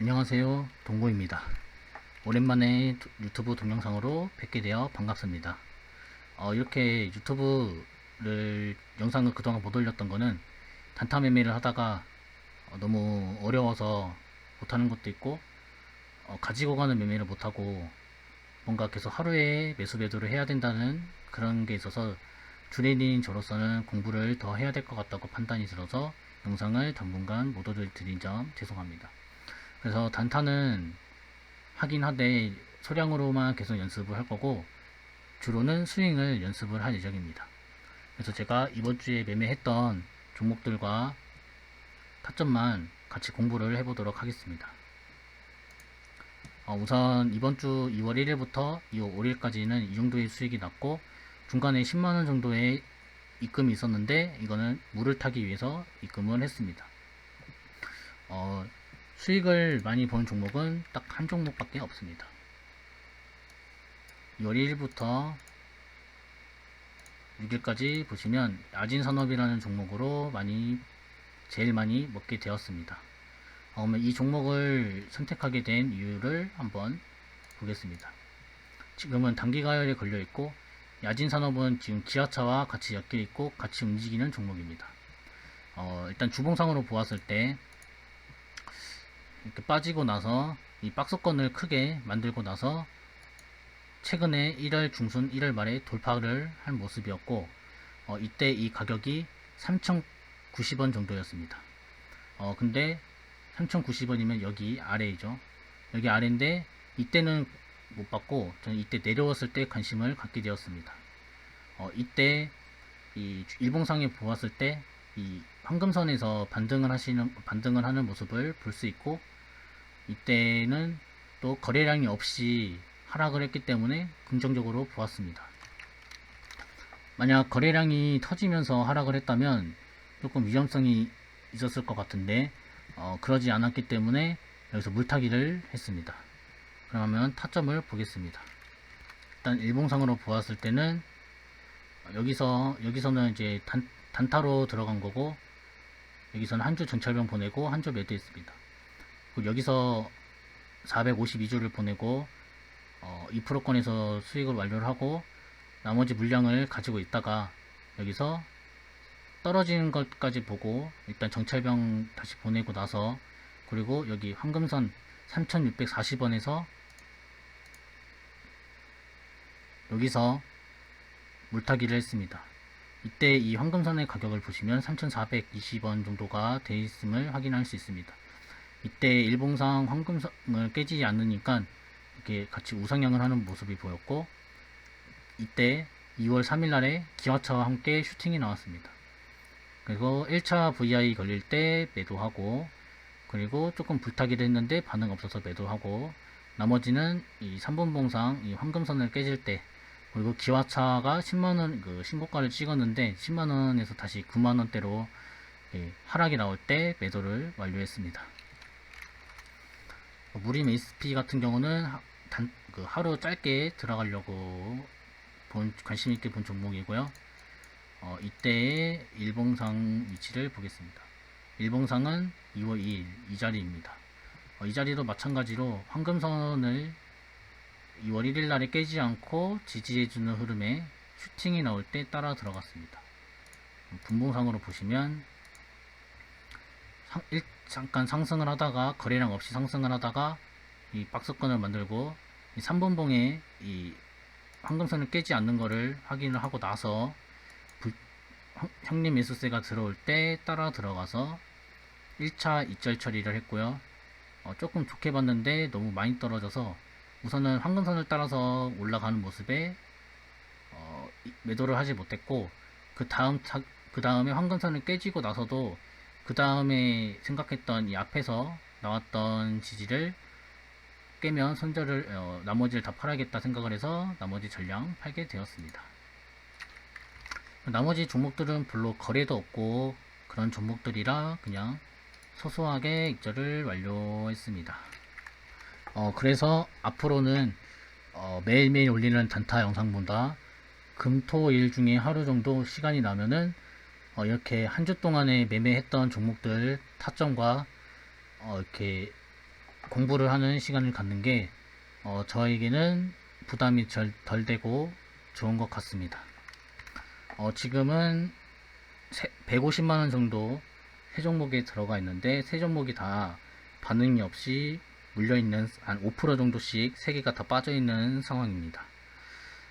안녕하세요. 동고입니다. 오랜만에 두- 유튜브 동영상으로 뵙게 되어 반갑습니다. 어, 이렇게 유튜브를 영상을 그동안 못 올렸던 거는 단타 매매를 하다가 어, 너무 어려워서 못하는 것도 있고 어, 가지고 가는 매매를 못하고 뭔가 계속 하루에 매수 매도를 해야 된다는 그런 게 있어서 주례인 저로서는 공부를 더 해야 될 것 같다고 판단이 들어서 영상을 당분간 못 올려드린 점 죄송합니다 그래서 단타는 하긴 하되 소량으로만 계속 연습을 할 거고 주로는 스윙을 연습을 할 예정입니다. 그래서 제가 이번 주에 매매했던 종목들과 타점만 같이 공부를 해보도록 하겠습니다. 어, 우선 이번 주 2월 1일부터 2월 5일까지는 이 정도의 수익이 났고 중간에 10만원 정도의 입금이 있었는데 이거는 물을 타기 위해서 입금을 했습니다. 어, 수익을 많이 본 종목은 딱 한 종목밖에 없습니다. 2월 1일부터 6일까지 보시면 야진산업이라는 종목으로 많이 제일 많이 먹게 되었습니다. 어, 그러면 이 종목을 선택하게 된 이유를 한번 보겠습니다. 지금은 단기 가열에 걸려 있고 야진산업은 지금 기아차와 같이 엮여 있고 같이 움직이는 종목입니다. 어, 일단 주봉상으로 보았을 때 이렇게 빠지고 나서 이 박스권을 크게 만들고 나서 최근에 1월 중순 1월 말에 돌파를 한 모습이었고 어, 이때 이 가격이 3,090원 정도였습니다. 어, 근데 3,090원이면 여기 아래이죠. 여기 아래인데 이때는 못 받고 저는 이때 내려왔을 때 관심을 갖게 되었습니다. 어, 이때 이 일봉상에 보았을 때 이 황금선에서 반등을 하시는 반등을 하는 모습을 볼 수 있고 이때는 또 거래량이 없이 하락을 했기 때문에 긍정적으로 보았습니다. 만약 거래량이 터지면서 하락을 했다면 조금 위험성이 있었을 것 같은데 어, 그러지 않았기 때문에 여기서 물타기를 했습니다. 그러면 타점을 보겠습니다. 일단 일봉상으로 보았을 때는 여기서 여기서는 이제 단, 단타로 들어간 거고 여기서는 한 주 전철병 보내고 한 주 매도했습니다. 여기서 452주를 보내고 어, 2%권에서 수익을 완료를 하고 나머지 물량을 가지고 있다가 여기서 떨어지는 것까지 보고 일단 정찰병 다시 보내고 나서 그리고 여기 황금선 3640원에서 여기서 물타기를 했습니다. 이때 이 황금선의 가격을 보시면 3420원 정도가 돼 있음을 확인할 수 있습니다. 이때 일봉상 황금선을 깨지지 않으니까 이렇게 같이 우상향을 하는 모습이 보였고 이때 2월 3일 날에 기아차와 함께 슈팅이 나왔습니다. 그리고 1차 VI 걸릴 때 매도하고 그리고 조금 불타기를 했는데 반응 없어서 매도하고 나머지는 이 3번 봉상 이 황금선을 깨질 때 그리고 기아차가 10만원 그 신고가를 찍었는데 10만원에서 다시 9만원대로 예, 하락이 나올 때 매도를 완료했습니다. 무림 SP 같은 경우는 하, 단, 그 하루 짧게 들어가려고 본, 관심 있게 본 종목이고요. 어, 이때의 일봉상 위치를 보겠습니다. 일봉상은 2월 2일 이 자리입니다. 어, 이 자리도 마찬가지로 황금선을 2월 1일 날에 깨지 않고 지지해주는 흐름에 슈팅이 나올 때 따라 들어갔습니다. 분봉상으로 보시면 상, 일, 잠깐 상승을 하다가 거래량 없이 상승을 하다가 이 박스권을 만들고 이 3번봉에 이 황금선을 깨지 않는 것을 확인을 하고 나서 불, 형- 형님 매수세가 들어올 때 따라 들어가서 1차 이절 처리를 했고요. 어, 조금 좋게 봤는데 너무 많이 떨어져서 우선은 황금선을 따라서 올라가는 모습에 어, 이- 매도를 하지 못했고 그 다음 차, 그 다음에 황금선을 깨지고 나서도 그 다음에 생각했던 이 앞에서 나왔던 지지를 깨면 손절을 어, 나머지를 다 팔아야겠다 생각을 해서 나머지 전량 팔게 되었습니다. 나머지 종목들은 별로 거래도 없고 그런 종목들이라 그냥 소소하게 익절을 완료했습니다. 어, 그래서 앞으로는 어, 매일매일 올리는 단타 영상보다 금, 토, 일 중에 하루 정도 시간이 나면은 어, 이렇게 한 주 동안에 매매했던 종목들 타점과 어, 이렇게 공부를 하는 시간을 갖는 게 어, 저에게는 부담이 절- 덜 되고 좋은 것 같습니다. 어, 지금은 150만 원 정도 세 종목에 들어가 있는데 세 종목이 다 반응이 없이 물려 있는 한 5% 정도씩 세 개가 다 빠져 있는 상황입니다.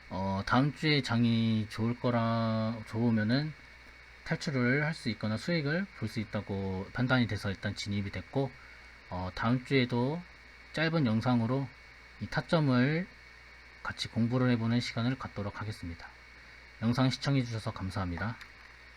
어, 다음 주에 장이 좋을 거라 좋으면은 탈출을 할 수 있거나 수익을 볼 수 있다고 판단이 돼서 일단 진입이 됐고 어, 다음 주에도 짧은 영상으로 이 타점을 같이 공부를 해보는 시간을 갖도록 하겠습니다. 영상 시청해 주셔서 감사합니다.